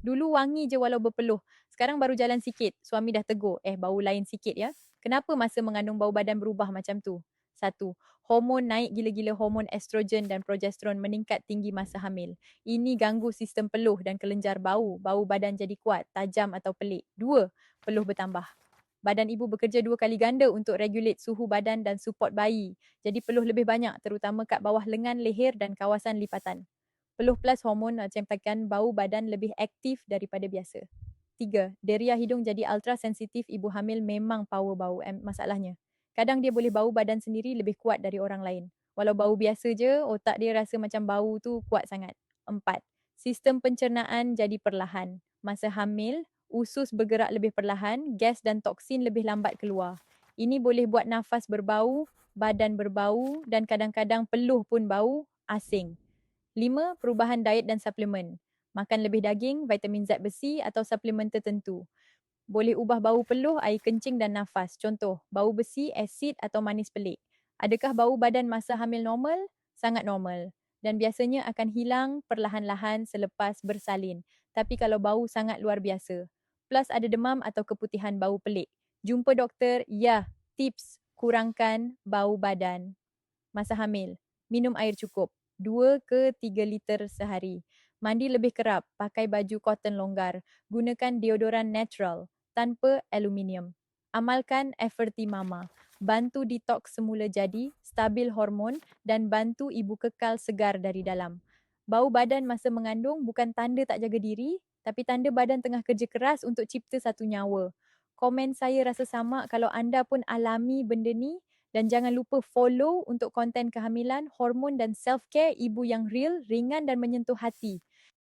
Dulu wangi je walau berpeluh. Sekarang baru jalan sikit, suami dah tegur. Eh, bau lain sikit ya. Kenapa masa mengandung bau badan berubah macam tu? Satu, hormon naik gila-gila hormon estrogen dan progesteron meningkat tinggi masa hamil. Ini ganggu sistem peluh dan kelenjar bau. Bau badan jadi kuat, tajam atau pelik. Dua, peluh bertambah. Badan ibu bekerja dua kali ganda untuk regulate suhu badan dan support bayi. Jadi peluh lebih banyak terutama kat bawah lengan, leher dan kawasan lipatan. Peluh plus hormon menciptakan bau badan lebih aktif daripada biasa. Tiga, deria hidung jadi ultra sensitif ibu hamil memang power bau eh, masalahnya. Kadang dia boleh bau badan sendiri lebih kuat dari orang lain. Walau bau biasa je, otak dia rasa macam bau tu kuat sangat. Empat, sistem pencernaan jadi perlahan. Masa hamil, usus bergerak lebih perlahan, gas dan toksin lebih lambat keluar. Ini boleh buat nafas berbau, badan berbau dan kadang-kadang peluh pun bau asing. Lima, perubahan diet dan suplemen. Makan lebih daging, vitamin Z besi atau suplemen tertentu. Boleh ubah bau peluh, air kencing dan nafas. Contoh, bau besi, asid atau manis pelik. Adakah bau badan masa hamil normal? Sangat normal. Dan biasanya akan hilang perlahan-lahan selepas bersalin. Tapi kalau bau sangat luar biasa plus ada demam atau keputihan bau pelik. Jumpa doktor, ya, tips kurangkan bau badan. Masa hamil, minum air cukup, 2 ke 3 liter sehari. Mandi lebih kerap, pakai baju cotton longgar, gunakan deodoran natural tanpa aluminium. Amalkan Efferti Mama, bantu detox semula jadi, stabil hormon dan bantu ibu kekal segar dari dalam. Bau badan masa mengandung bukan tanda tak jaga diri, tapi tanda badan tengah kerja keras untuk cipta satu nyawa. Komen saya rasa sama kalau anda pun alami benda ni dan jangan lupa follow untuk konten kehamilan, hormon dan self-care ibu yang real, ringan dan menyentuh hati.